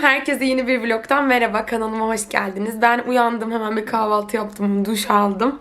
Herkese yeni bir vlogtan merhaba. Kanalıma hoş geldiniz. Ben uyandım. Hemen bir kahvaltı yaptım. Duş aldım.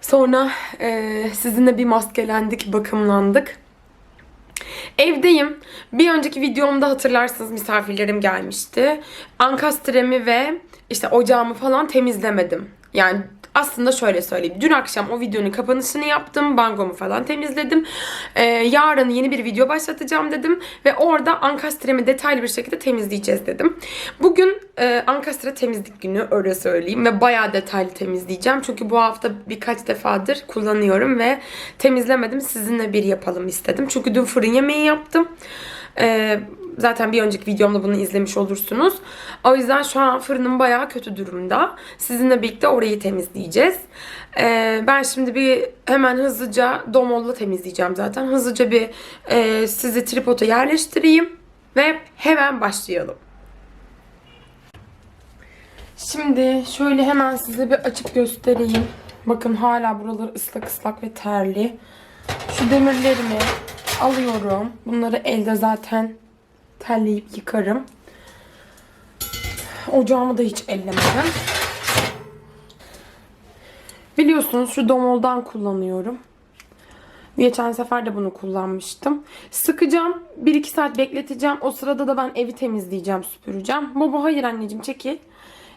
Sonra eee, sizinle bir maskelendik, bakımlandık. Evdeyim. Bir önceki videomda hatırlarsınız misafirlerim gelmişti. Ankastremi ve işte ocağımı falan temizlemedim. Yani aslında şöyle söyleyeyim. Dün akşam o videonun kapanışını yaptım. Bangomu falan temizledim. Ee, yarın yeni bir video başlatacağım dedim. Ve orada ankastremi detaylı bir şekilde temizleyeceğiz dedim. Bugün e, ankastre temizlik günü öyle söyleyeyim. Ve bayağı detaylı temizleyeceğim. Çünkü bu hafta birkaç defadır kullanıyorum ve temizlemedim. Sizinle bir yapalım istedim. Çünkü dün fırın yemeği yaptım. Ee, zaten bir önceki videomda bunu izlemiş olursunuz. O yüzden şu an fırınım bayağı kötü durumda. Sizinle birlikte orayı temizleyeceğiz. Ee, ben şimdi bir hemen hızlıca domolla temizleyeceğim zaten. Hızlıca bir e, sizi tripoda yerleştireyim ve hemen başlayalım. Şimdi şöyle hemen size bir açıp göstereyim. Bakın hala buralar ıslak ıslak ve terli. Şu demirlerimi alıyorum. Bunları elde zaten terleyip yıkarım. Ocağımı da hiç ellemedim. Biliyorsunuz şu domoldan kullanıyorum. Geçen sefer de bunu kullanmıştım. Sıkacağım. 1-2 saat bekleteceğim. O sırada da ben evi temizleyeceğim, süpüreceğim. Baba hayır anneciğim çekil.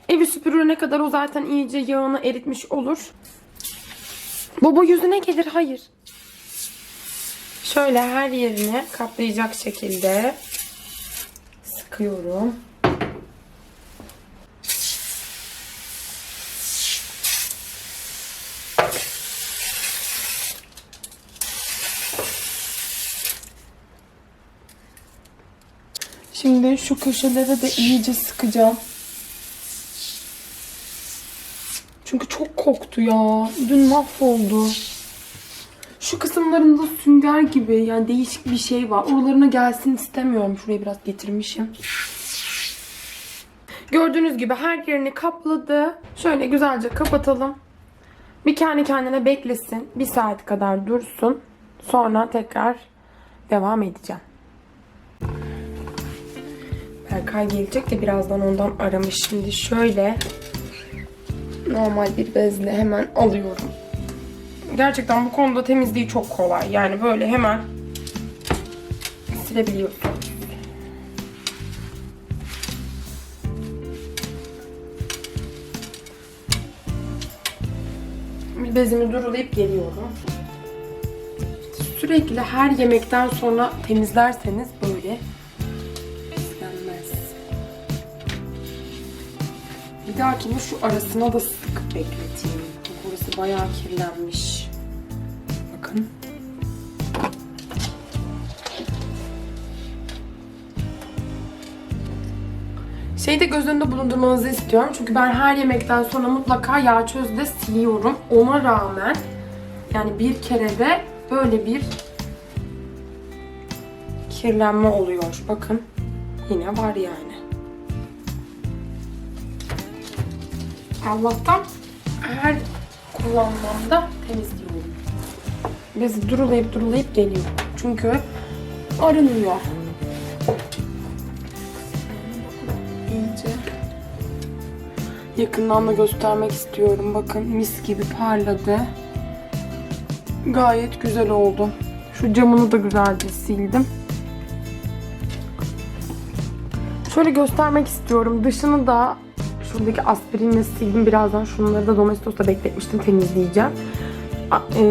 Evi süpürene kadar o zaten iyice yağını eritmiş olur. Baba yüzüne gelir. Hayır. Şöyle her yerine kaplayacak şekilde sıkıyorum. Şimdi şu köşelere de iyice sıkacağım. Çünkü çok koktu ya. Dün mahvoldu. Şu kısımlarında sünger gibi yani değişik bir şey var. Oralarına gelsin istemiyorum. Şurayı biraz getirmişim. Gördüğünüz gibi her yerini kapladı. Şöyle güzelce kapatalım. Bir kendi kendine beklesin. Bir saat kadar dursun. Sonra tekrar devam edeceğim. Berkay gelecek de birazdan ondan aramış. Şimdi şöyle normal bir bezle hemen alıyorum. Gerçekten bu konuda temizliği çok kolay. Yani böyle hemen silebiliyorsun. Bir bezimi durulayıp geliyorum. Sürekli her yemekten sonra temizlerseniz böyle pislenmez. Bir dahakine şu arasına da sık bekleteyim. Burası bayağı kirlenmiş. Şeyi de göz önünde bulundurmanızı istiyorum. Çünkü ben her yemekten sonra mutlaka yağ çözde siliyorum. Ona rağmen yani bir kere de böyle bir kirlenme oluyor. Bakın yine var yani. Allah'tan her kullanmamda temizliyorum. bezi durulayıp durulayıp geliyor. Çünkü arınıyor. Yakından da göstermek istiyorum. Bakın mis gibi parladı. Gayet güzel oldu. Şu camını da güzelce sildim. Şöyle göstermek istiyorum. Dışını da şuradaki aspirinle sildim. Birazdan şunları da Domestos'ta bekletmiştim. Temizleyeceğim. E,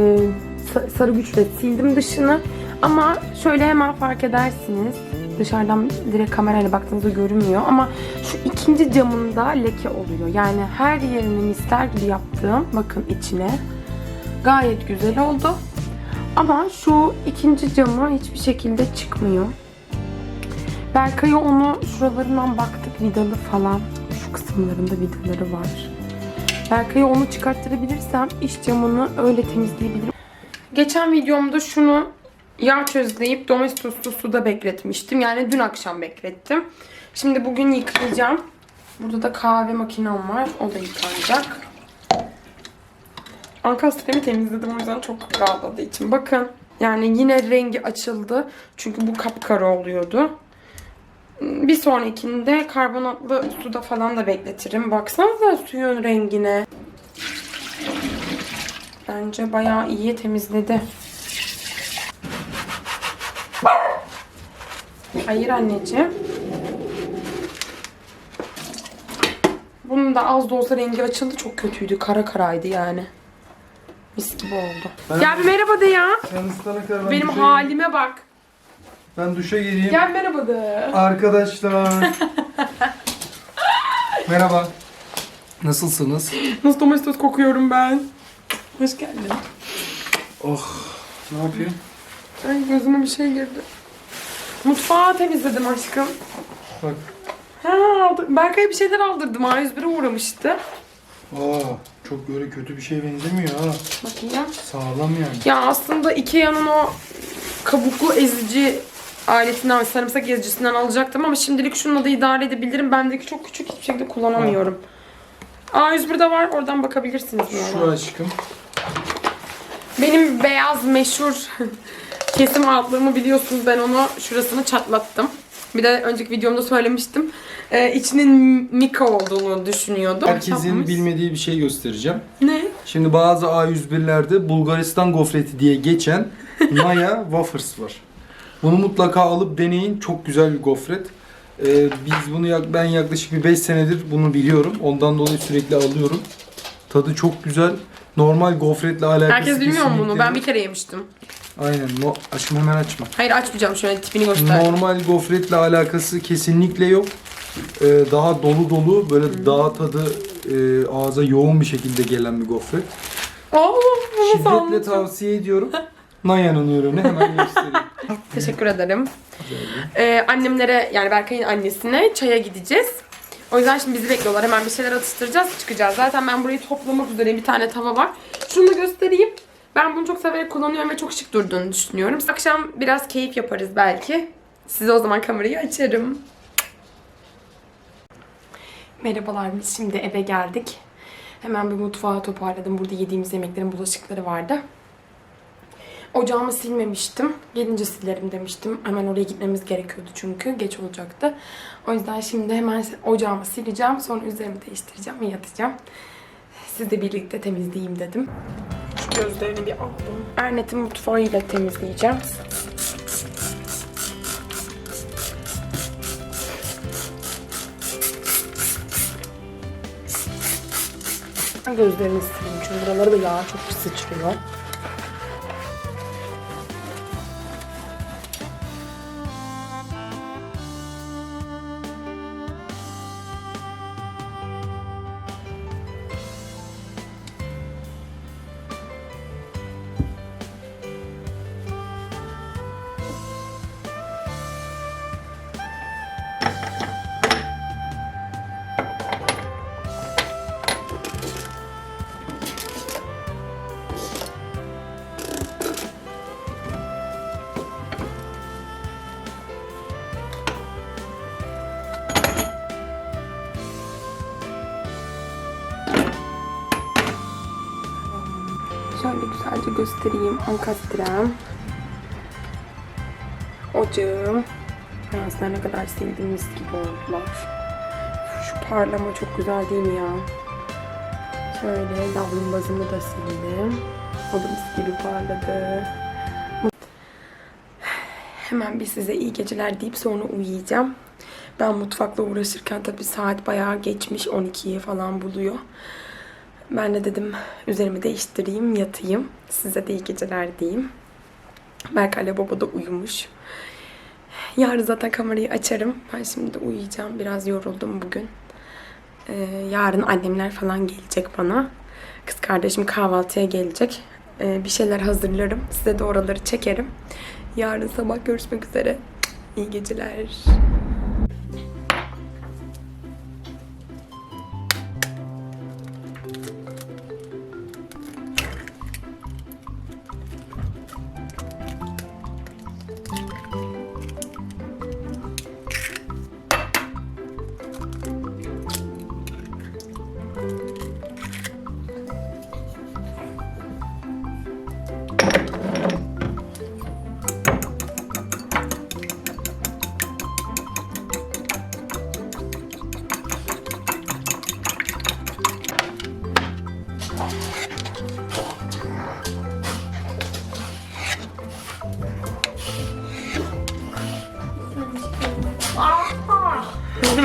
sa- sarı güçle sildim dışını. Ama şöyle hemen fark edersiniz. Dışarıdan direkt kamerayla baktığınızda görünmüyor. Ama şu ikinci camında leke oluyor. Yani her yerini misler gibi yaptığım bakın içine. Gayet güzel oldu. Ama şu ikinci camı hiçbir şekilde çıkmıyor. Berkay'a onu şuralarından baktık vidalı falan. Şu kısımlarında vidaları var. Berkay'a onu çıkarttırabilirsem iç camını öyle temizleyebilirim. Geçen videomda şunu yağ közleyip domestoslu suda bekletmiştim. Yani dün akşam beklettim. Şimdi bugün yıkayacağım. Burada da kahve makinem var. O da yıkanacak. Ankastremi temizledim o yüzden çok rahatladığı için. Bakın yani yine rengi açıldı. Çünkü bu kapkara oluyordu. Bir sonrakinde karbonatlı suda falan da bekletirim. Baksanıza suyun rengine. Bence bayağı iyi temizledi. Hayır anneciğim. Bunun da az da olsa rengi açıldı. Çok kötüydü. Kara karaydı yani. Mis gibi oldu. Gel bir merhaba de ya. Sen ıslana kadar ben Benim duşa, halime bak. Ben duşa gireyim. Gel merhaba de. Arkadaşlar. Merhaba. Nasılsınız? Nasıl domestos kokuyorum ben. Hoş geldin. Oh. Ne yapayım? Ay gözüme bir şey girdi. Mutfağı temizledim aşkım. Bak. Ha. Berkay'a bir şeyler aldırdım. A101'e uğramıştı. Aa, çok öyle kötü bir şey benzemiyor ha. Bakayım. Sağlam yani. Ya aslında Ikea'nın o kabuklu ezici aletinden, sarımsak ezicisinden alacaktım ama şimdilik şununla da idare edebilirim. Bendeki çok küçük hiçbir şekilde kullanamıyorum. A101'de var. Oradan bakabilirsiniz. Şu yani. aşkım. Benim beyaz meşhur kesim altlığımı biliyorsunuz. Ben onu şurasını çatlattım. Bir de önceki videomda söylemiştim. Ee, içinin Mika olduğunu düşünüyordum. Herkesin Çatlamış. bilmediği bir şey göstereceğim. Ne? Şimdi bazı A101'lerde Bulgaristan gofreti diye geçen Naya Wafers var. Bunu mutlaka alıp deneyin. Çok güzel bir gofret. Ee, biz bunu yak- ben yaklaşık bir 5 senedir bunu biliyorum. Ondan dolayı sürekli alıyorum. Tadı çok güzel. Normal gofretle alakası Herkes bilmiyor mu bunu? kesinlikle Ben yok. bir kere yemiştim. Aynen. No, aşkım hemen açma. Hayır açmayacağım şöyle tipini göster. Normal gofretle alakası kesinlikle yok. Ee, daha dolu dolu böyle daha tadı e, ağza yoğun bir şekilde gelen bir gofret. Oo, bunu Şiddetle sandım. tavsiye ediyorum. Naya'nın ürünü hemen göstereyim. Teşekkür ederim. Ee, annemlere yani Berkay'ın annesine çaya gideceğiz. O yüzden şimdi bizi bekliyorlar. Hemen bir şeyler atıştıracağız, çıkacağız. Zaten ben burayı toplamak üzereyim. Bir tane tava var. Şunu da göstereyim. Ben bunu çok severek kullanıyorum ve çok şık durduğunu düşünüyorum. Akşam biraz keyif yaparız belki. Size o zaman kamerayı açarım. Merhabalar biz şimdi eve geldik. Hemen bir mutfağı toparladım. Burada yediğimiz yemeklerin bulaşıkları vardı. Ocağımı silmemiştim. Gelince silerim demiştim. Hemen oraya gitmemiz gerekiyordu çünkü. Geç olacaktı. O yüzden şimdi hemen ocağımı sileceğim. Sonra üzerimi değiştireceğim ve yatacağım. Sizle birlikte temizleyeyim dedim. Şu gözlerini bir aldım. Ernet'in mutfağıyla temizleyeceğim. Gözlerini sileyim çünkü buraları da yağ çok sıçrıyor. Şöyle göstereyim. Ankastrem. Ocağım. Aslında ne kadar sildiğimiz gibi oldular. Şu parlama çok güzel değil mi ya? Şöyle davlumbazımı da sildim. O da mis gibi parladı. Hemen bir size iyi geceler deyip sonra uyuyacağım. Ben mutfakla uğraşırken tabii saat bayağı geçmiş 12'yi falan buluyor. Ben de dedim üzerimi değiştireyim, yatayım. Size de iyi geceler diyeyim. Berkay'la baba da uyumuş. Yarın zaten kamerayı açarım. Ben şimdi uyuyacağım. Biraz yoruldum bugün. Ee, yarın annemler falan gelecek bana. Kız kardeşim kahvaltıya gelecek. Ee, bir şeyler hazırlarım. Size de oraları çekerim. Yarın sabah görüşmek üzere. İyi geceler.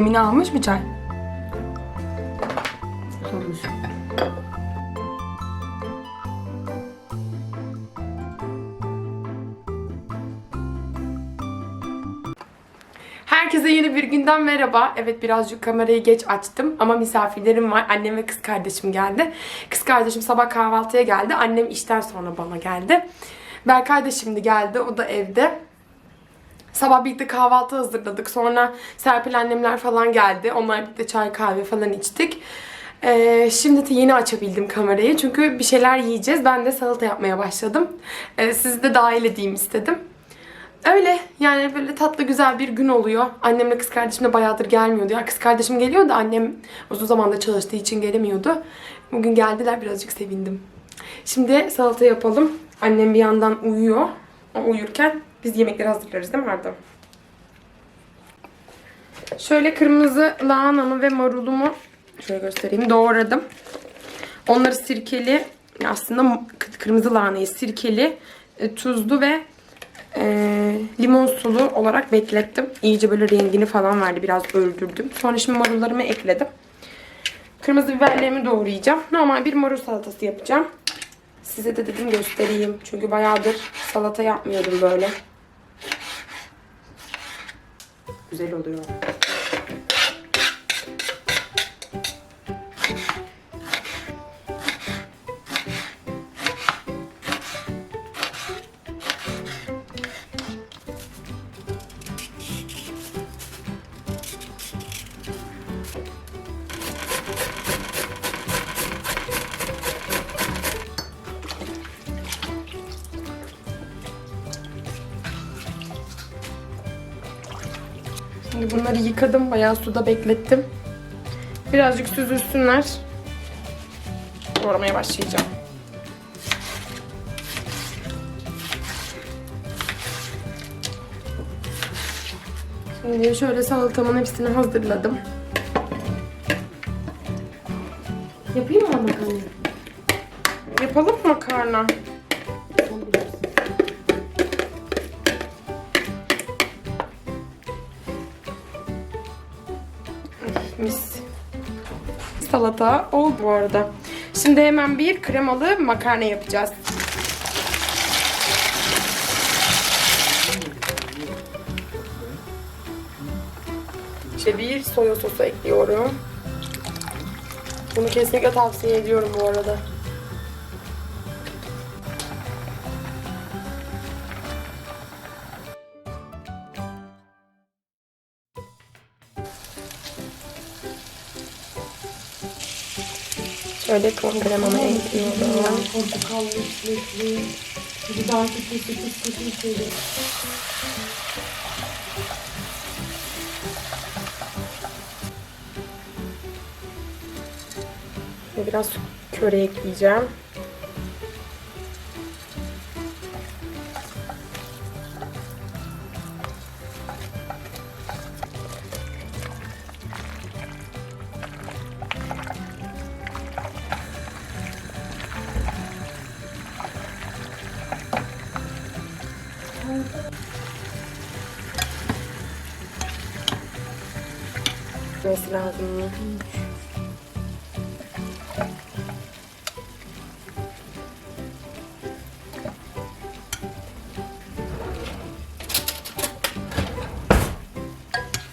Demin almış mı çay? Herkese yeni bir günden merhaba. Evet birazcık kamerayı geç açtım ama misafirlerim var. Annem ve kız kardeşim geldi. Kız kardeşim sabah kahvaltıya geldi. Annem işten sonra bana geldi. Berkay da şimdi geldi. O da evde. Sabah birlikte kahvaltı hazırladık. Sonra Serpil annemler falan geldi. Onlar birlikte çay kahve falan içtik. Ee, şimdi de yeni açabildim kamerayı. Çünkü bir şeyler yiyeceğiz. Ben de salata yapmaya başladım. Ee, sizi de dahil edeyim istedim. Öyle yani böyle tatlı güzel bir gün oluyor. Annemle kız kardeşim de bayağıdır gelmiyordu. Ya kız kardeşim geliyor da annem uzun zamanda çalıştığı için gelemiyordu. Bugün geldiler birazcık sevindim. Şimdi salata yapalım. Annem bir yandan uyuyor. O uyurken biz yemekleri hazırlarız değil mi Arda? Şöyle kırmızı lahanamı ve marulumu şöyle göstereyim doğradım. Onları sirkeli aslında kırmızı lahanayı sirkeli, e, tuzlu ve Ee, limon sulu olarak beklettim. İyice böyle rengini falan verdi. Biraz öldürdüm. Sonra şimdi marullarımı ekledim. Kırmızı biberlerimi doğrayacağım. Normal bir marul salatası yapacağım. Size de dedim göstereyim. Çünkü bayağıdır salata yapmıyordum böyle. Güzel oluyor. Şimdi bunları yıkadım. Bayağı suda beklettim. Birazcık süzülsünler. Doğramaya başlayacağım. Şimdi şöyle salatamın hepsini hazırladım. Yapayım mı makarna? Yapalım makarna? Mis. Salata oldu bu arada. Şimdi hemen bir kremalı makarna yapacağız. İşte bir soya sosu ekliyorum. Bunu kesinlikle tavsiye ediyorum bu arada. Şöyle kremamı ekliyorum. Portakallı, çilekli, kötü kötü şeyler. Ve biraz köre ekleyeceğim.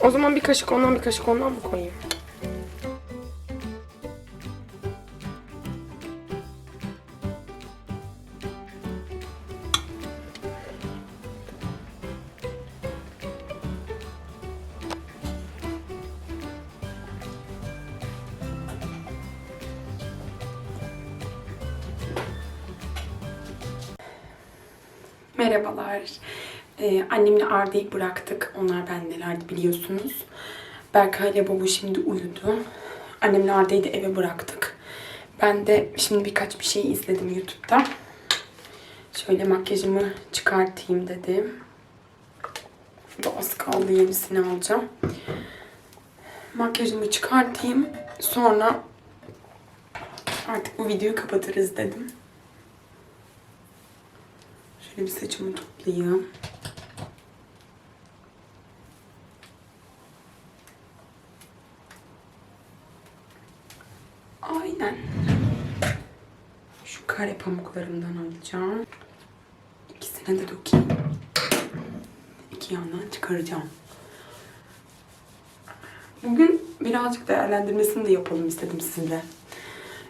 O zaman bir kaşık ondan bir kaşık ondan mı koyayım? Annemle Arda'yı bıraktık. Onlar bendelerdi biliyorsunuz. Berkay ile baba şimdi uyudu. Annemle Arda'yı da eve bıraktık. Ben de şimdi birkaç bir şey izledim YouTube'da. Şöyle makyajımı çıkartayım dedim. Burada az kaldı yenisini alacağım. Makyajımı çıkartayım. Sonra artık bu videoyu kapatırız dedim. Şöyle bir saçımı toplayayım. Aynen. Şu kare pamuklarımdan alacağım. İkisine de dökeyim. İki yandan çıkaracağım. Bugün birazcık değerlendirmesini de yapalım istedim sizinle.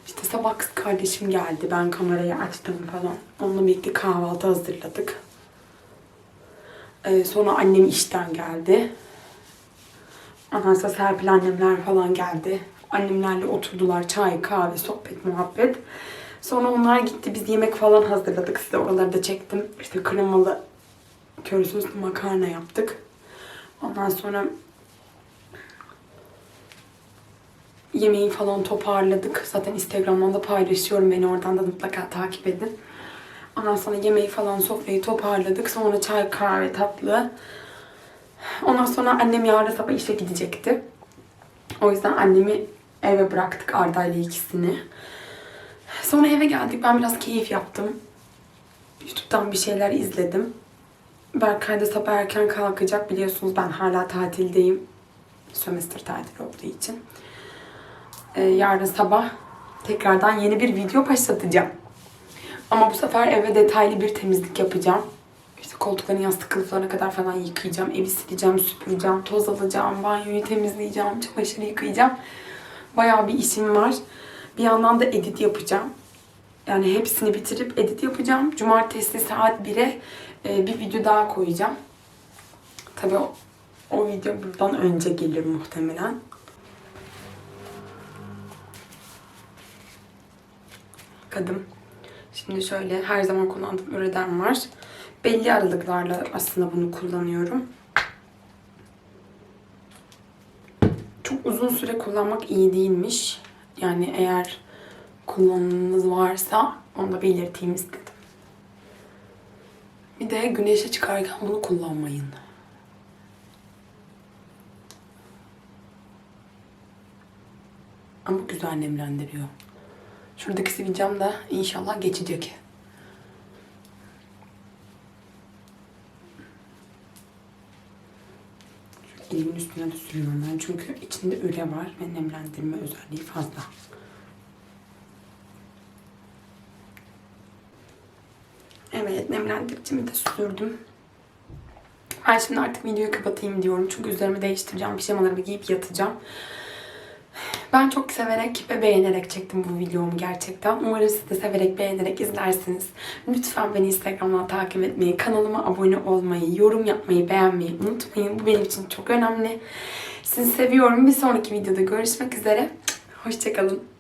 İşte sabah kız kardeşim geldi. Ben kamerayı açtım falan. Onunla birlikte kahvaltı hazırladık. Ee, sonra annem işten geldi. Ondan sonra Serpil annemler falan geldi. Annemlerle oturdular. Çay, kahve, sohbet, muhabbet. Sonra onlar gitti. Biz yemek falan hazırladık. Size oraları da çektim. İşte kremalı köri soslu makarna yaptık. Ondan sonra yemeği falan toparladık. Zaten Instagram'dan da paylaşıyorum. Beni oradan da mutlaka takip edin. Ondan sonra yemeği falan sofrayı toparladık. Sonra çay, kahve, tatlı. Ondan sonra annem yarın sabah işe gidecekti. O yüzden annemi eve bıraktık Arda ile ikisini. Sonra eve geldik. Ben biraz keyif yaptım. YouTube'dan bir şeyler izledim. Berkay da sabah erken kalkacak. Biliyorsunuz ben hala tatildeyim. Sömestr tatili olduğu için. Ee, yarın sabah tekrardan yeni bir video başlatacağım. Ama bu sefer eve detaylı bir temizlik yapacağım. İşte koltukların yastık kılıflarına kadar falan yıkayacağım. Evi sileceğim, süpüreceğim, toz alacağım, banyoyu temizleyeceğim, çamaşırı yıkayacağım. Bayağı bir işim var. Bir yandan da edit yapacağım. Yani hepsini bitirip edit yapacağım. Cumartesi saat 1'e e, bir video daha koyacağım. Tabii o, o video buradan önce gelir muhtemelen. Kadın. Şimdi şöyle her zaman kullandığım üreden var. Belli aralıklarla aslında bunu kullanıyorum. Çok uzun süre kullanmak iyi değilmiş. Yani eğer kullanımınız varsa onu da belirteyim istedim. Bir de güneşe çıkarken bunu kullanmayın. Ama güzel nemlendiriyor. Şuradaki sivilcem de inşallah geçecek. Elimin üstüne de sürüyorum ben çünkü içinde üre var ve nemlendirme özelliği fazla. Evet, nemlendiricimi de sürdüm. Ben şimdi artık videoyu kapatayım diyorum. Çünkü üzerimi değiştireceğim. Pijamalarımı giyip yatacağım. Ben çok severek ve beğenerek çektim bu videomu gerçekten. Umarım siz de severek, beğenerek izlersiniz. Lütfen beni Instagram'dan takip etmeyi, kanalıma abone olmayı, yorum yapmayı, beğenmeyi unutmayın. Bu benim için çok önemli. Sizi seviyorum. Bir sonraki videoda görüşmek üzere. Hoşçakalın.